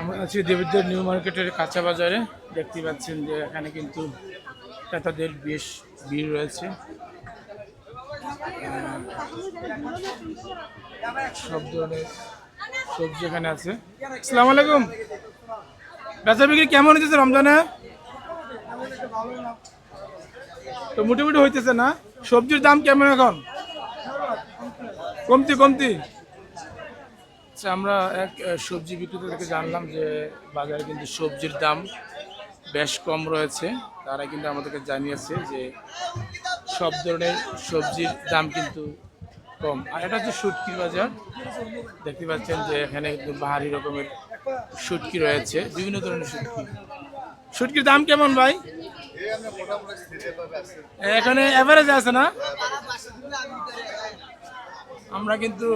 আমরা আছি দেবিদ্বার নিউ মার্কেটের কাঁচা বাজারে। দেখতে পাচ্ছেন যে এখানে কিন্তু ক্রেতাদের বেশ ভিড় রয়েছে। সব ধরনের সবজি এখানে আছে। আসসালামু আলাইকুম। বেচা বিক্রি কেমন হইতেছে রমজানে? তো মোটামুটি হইতেছে না। সবজির দাম কেমন এখন? কমতি কমতি। আচ্ছা আমরা এক সবজি বিক্রেতা থেকে জানলাম যে বাজারে কিন্তু সবজির দাম বেশ কম রয়েছে। তারা কিন্তু আমাদেরকে জানিয়েছে যে সব ধরনের সবজির দাম কিন্তু কম। আর এটা হচ্ছে শুটকির বাজার। দেখতে পাচ্ছেন যে এখানে বাহারি রকমের শুটকি রয়েছে, বিভিন্ন ধরনের শুটকি শুটকির দাম কেমন ভাই? এখানে অ্যাভারেজ আছে না? আমরা কিন্তু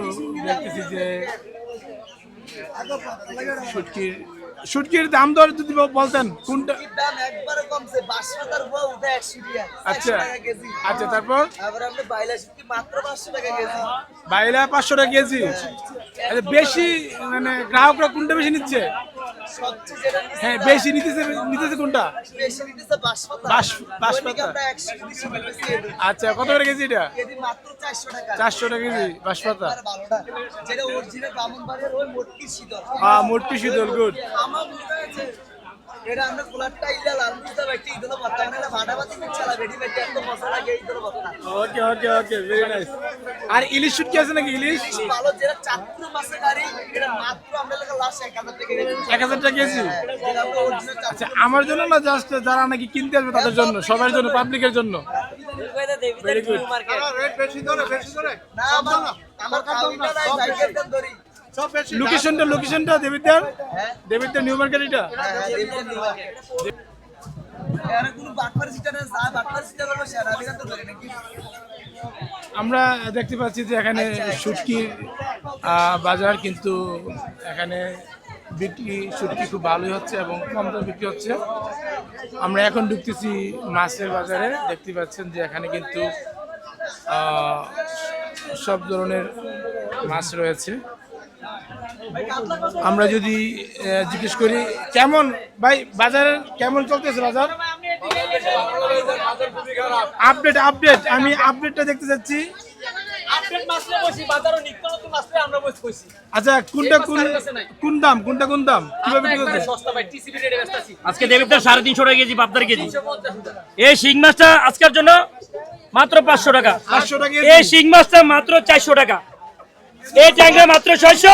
দেখতেছি যে শুটকির শুটকির দাম দর যদি বলতেন কোনটা? দাম একবারে কমছে পাঁচশো তার উপর উঠে একশো টাকা আচ্ছা। আচ্ছা তারপর? আবার আমরা বাইলা শুটকি মাত্র পাঁচশো টাকা কেজি। বাইলা পাঁচশো টাকা কেজি। আচ্ছা বেশি মানে গ্রাহকরা কোনটা বেশি নিচ্ছে? হ্যাঁ বেশি নিতেছে নিতেছে কোনটা? বেশি নিতেছে। আচ্ছা কত করে কেজি এটা? কেজি মাত্র চারশো টাকা। চারশো টাকা কেজি আর ভালোটা। যেটা অরিজিনাল ওই মোটকি শীতল। হ্যাঁ মোটকি শীতল গুড এটা আমরা কুলারটা ইলা লাল দিতে ব্যক্তি ইদলো বাত্তা মানে ভাড়াবাতি চালা বেডি বেডি এত মশলা গে ইদলো বাত্তা ওকে ওকে ওকে ভেরি নাইস আর ইলিশ শুটকি আছে নাকি ইলিশ? ভালো যেটা চাকরি মাসে গাড়ি এটা মাত্র আমরা লেখা লাস্ট এক হাজার টাকা কেজি। কেজি? অরিজিনাল আচ্ছা আমার জন্য না জাস্ট যারা নাকি কিনতে আসবে তাদের জন্য সবার জন্য পাবলিকের জন্য? ভেরি গুড না আমার আমার কাউন্টার নাই বাইকের ধরি। লোকেশনটা লোকেশনটা দেবিদ্যার দেবিদ্যার নিউ মার্কেট এটা? হ্যাঁ আমরা দেখতে পাচ্ছি যে এখানে শুটকির আহ, বাজার কিন্তু এখানে বিক্রি শুটকি খুব ভালোই হচ্ছে এবং কম দামে বিক্রি হচ্ছে। আমরা এখন ঢুকতেছি মাছের বাজারে। দেখতে পাচ্ছেন যে এখানে কিন্তু আহ, সব ধরনের মাছ রয়েছে। আমরা যদি জিজ্ঞেস করি কেমন? ভাই বাজারের কেমন চলতেছে বাজার? আপডেট আপডেট আমি আপডেটটা দেখতে চাচ্ছি আপডেট মাসলে বসি বাজারও নিত্য নতুন মাসলে আমরা বসে বসি। আচ্ছা কোনটা কোন কোন দাম? কোনটা কোন দাম? কীভাবে আজকে সাড়ে তিনশো টাকা কেজি পাবদার কেজি। এই শিং মাছটা আজকের জন্য মাত্র পাঁচশো টাকা। 500 টাকা এই শিং মাছটা মাত্র চারশো টাকা। এই ট্যাংরা মাত্র ছয়শো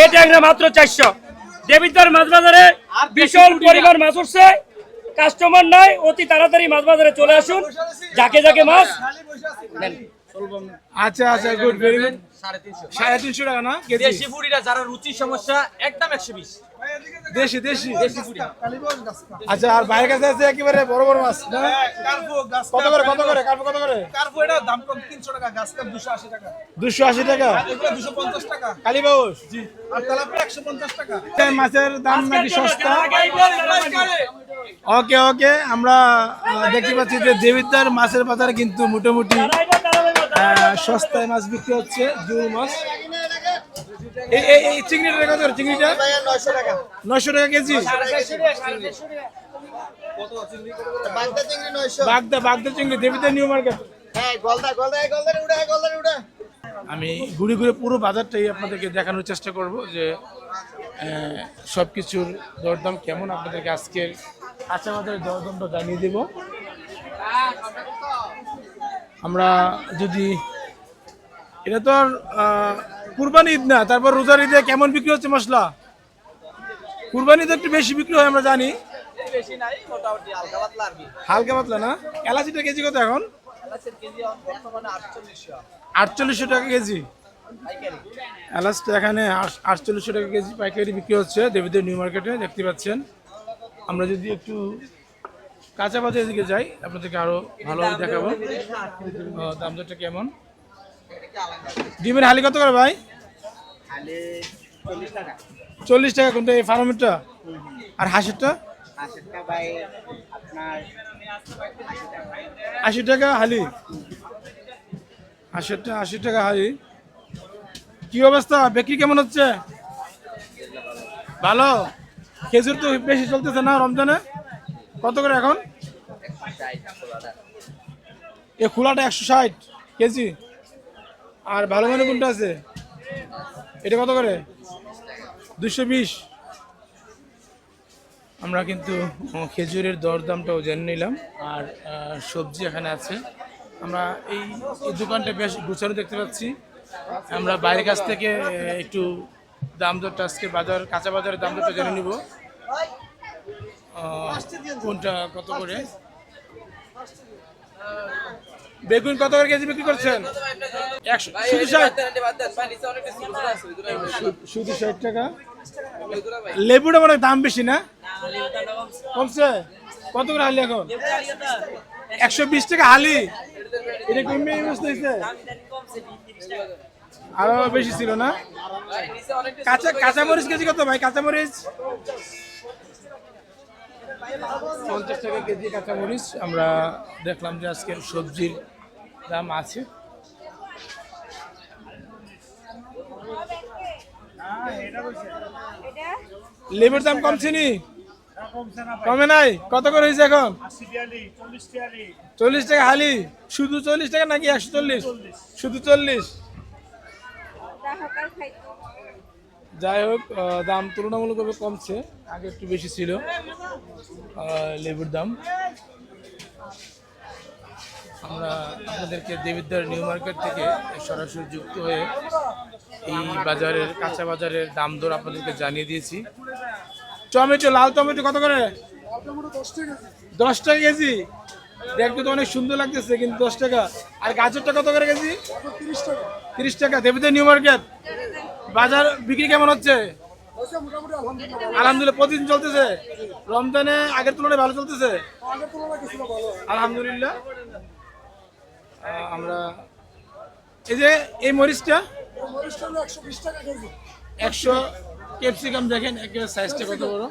এই ট্যাংরা মাত্র চারশো। দেবিদ্বার মাছ বাজারে বিশাল পরিমাণ মাছ উঠছে। কাস্টমার নাই অতি তাড়াতাড়ি মাছ বাজারে চলে আসুন। যাকে যাকে মাছ। আচ্ছা আচ্ছা গুড ভেরি গুড সাড়ে তিনশো। সাড়ে তিনশো টাকা না দেশি ফুডিটা যারা রুচির সমস্যা একদম একশো বিশ। দেশি দেশি আচ্ছা আর বাইরের কাছে আছে একেবারে বড় বড় মাছ কত করে কত করে কার্পো কত করে? কার্পো এটা দাম কম তিনশো টাকা গাছ কাপ দুশো আশি টাকা। দুশো আশি টাকা? দুশো পঞ্চাশ টাকা। কালীবাউস জি আর তেলাপিয়া একশো পঞ্চাশ টাকা। মাছের দাম নাকি সস্তা? ওকে ওকে আমরা দেখতে পাচ্ছি যে দেবিদ্যার মাছের বাজারে কিন্তু মোটামুটি সস্তায় মাছ বিক্রি হচ্ছে জুল মাছ। এই চিংড়িটা কত চিংড়িটা? নয়শো টাকা। কেজি? বাগদা বাগদা চিংড়ি দেবিদ্যার নিউ মার্কেট। হ্যাঁ আমি ঘুরে ঘুরে পুরো বাজারটাই আপনাদেরকে দেখানোর চেষ্টা করব যে সব কিছুর দরদাম কেমন আপনাদেরকে আজকের কাঁচা আমাদের দরদামটা জানিয়ে দেব। আমরা যদি এটা তো আর কুরবানি ঈদ না, তারপর রোজার ঈদে কেমন বিক্রি হচ্ছে মশলা? কুরবানি ঈদে একটু বেশি বিক্রি হয়, আমরা জানি। হালকা পাতলা না? এলাচিটা কেজি কত এখন? আটচল্লিশশো টাকা কেজি। এলাচটা এখানে আট- আটচল্লিশশো টাকা কেজি পাইকারি বিক্রি হচ্ছে, দেবীদের নিউ মার্কেটে, দেখতে পাচ্ছেন। আমরা যদি একটু কাঁচা বাজারের দিকে যাই, আপনাদেরকে আরও ভালোভাবে দেখাবো। দাম দরটা কেমন? ডিমের হালি কত করে ভাই? চল্লিশ টাকা। কোনটা এই ফার্মেরটা? আর হাঁসেরটা? আশি টাকা হালি। হাঁসেরটা আশি টাকা হালি। কি অবস্থা? বিক্রি কেমন হচ্ছে? ভালো? খেজুর তো বেশি চলতেছে না রমজানে? কত করে এখন? এ খোলাটা একশো ষাট কেজি। আর ভালো মানে কোনটা আছে? এটা কত করে? দুশো বিশ। আমরা কিন্তু খেজুরের দরদামটাও জেনে নিলাম। আর সবজি এখানে আছে। আমরা এই দোকানটা বেশ গুছানো দেখতে পাচ্ছি। আমরা বাইরের কাছ থেকে একটু দাম দরটা আজকে বাজার, কাঁচা বাজারের দাম দরটা জেনে নিব। কোনটা কত করে? বেগুন কত করে কেজি বিক্রি করছেন? শুধু ষাট? টাকা। লেবুটা মানে দাম বেশি না? কমছে? কত করে হালি এখন? একশো বিশ টাকা হালি। এটা কমে হয়েছে? আরও বেশি ছিল না? কাঁচা কাঁচামরিচ কেজি কত ভাই? কাঁচামরিচ? পঞ্চাশ টাকা কেজি কাঁচামরিচ। আমরা দেখলাম যে আজকে সবজির দাম আছে। লেবুর দাম কমছে নি? কমে নাই? কত করে হয়েছে এখন? চল্লিশ টাকা হালি। শুধু চল্লিশ টাকা নাকি একশো চল্লিশ? শুধু চল্লিশ। যাই হোক দাম তুলনামূলকভাবে কমছে। আগে একটু বেশি ছিল লেবুর দাম। আমরা আপনাদেরকে দেবিদ্বার নিউ মার্কেট থেকে সরাসরি যুক্ত হয়ে এই বাজারের কাঁচা বাজারের দাম দর আপনাদেরকে জানিয়ে দিয়েছি। টমেটো, লাল টমেটো কত করে? দশ টাকা কেজি। দেখতে তো অনেক সুন্দর লাগতেছে, কিন্তু দশ টাকা। আর গাজরটা কত করে কেজি? তিরিশ টাকা। Debidwar New Market? বাজার বিক্রি কেমন হচ্ছে? আলহামদুলিল্লাহ, প্রতিদিন চলতেছে। রমজানে আগের তুলনায় ভালো চলতেছে? আলহামদুলিল্লাহ। আমরা এই যে, এই মরিচটা? একশো ক্যাপসিকাম দেখেন সাইজটা কত বড়?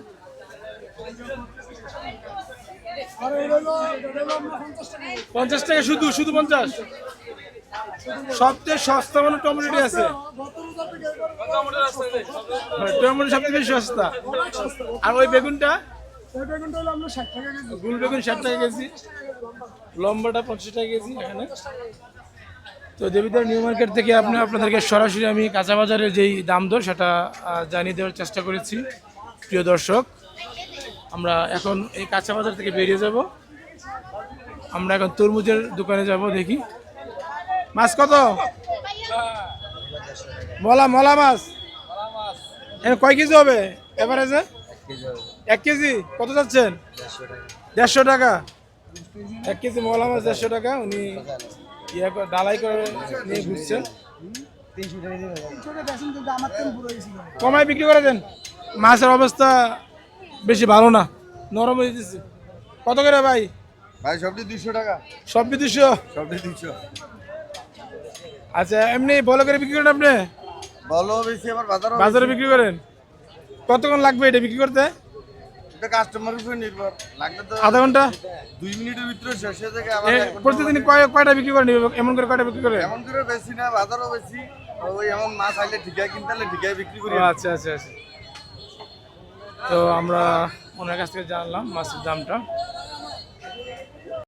পঞ্চাশ টাকা, শুধু শুধু পঞ্চাশ? সবচেয়ে সস্তা মানে টমেটো আছে। হ্যাঁ, টমেটো সবচেয়ে বেশি সস্তা। আর ওই বেগুনটা? গুল বেগুন ষাট টাকা কেজি। লম্বাটা পঞ্চাশ টাকা কেজি এখানে। তো দেবীদার নিউ মার্কেট থেকে আপনি আপনাদেরকে সরাসরি আমি কাঁচা বাজারের যেই দাম দর সেটা জানিয়ে দেওয়ার চেষ্টা করেছি প্রিয় দর্শক। আমরা এখন এই কাঁচা বাজার থেকে বেরিয়ে যাব। আমরা এখন তরমুজের দোকানে যাব দেখি। মাছ কত? মলা মলা মাছ? কয় কেজি হবে? এভারেজে? এক কেজি? কত যাচ্ছেন? দেড়শো টাকা। এক কেজি মলা মাছ দেড়শো টাকা উনি ইয়ে ডালাই করে নিয়ে ঘুরছেন। কমায় বিক্রি করে দেন। মাছের অবস্থা বেশি ভালো না নরম হয়ে দিচ্ছে কত করে ভাই? ভাই সবটি দুইশো টাকা। সব দুশো সবটি দুইশো। আচ্ছা এমনি বলো করে বিক্রি করেন আপনি? বলো বেশি আবার বাজারে বিক্রি করেন? কতক্ষণ লাগবে এটা বিক্রি করতে? এটা কাস্টমারের উপর নির্ভর। লাগলে তো আধা ঘণ্টা? দুই মিনিটের ভিতরে শেষ হয়ে প্রতিদিন কয় কয়টা বিক্রি করেন? এমন করে কয়টা বিক্রি করেন? এমন করে বেশি না বাজারও বেশি। ওই এমন মাছ আইলে ঠিকায় কিনতে ঠিকায় বিক্রি করি। আচ্ছা আচ্ছা আচ্ছা। তো আমরা ওনার কাছ থেকে জানলাম মাছের দামটা।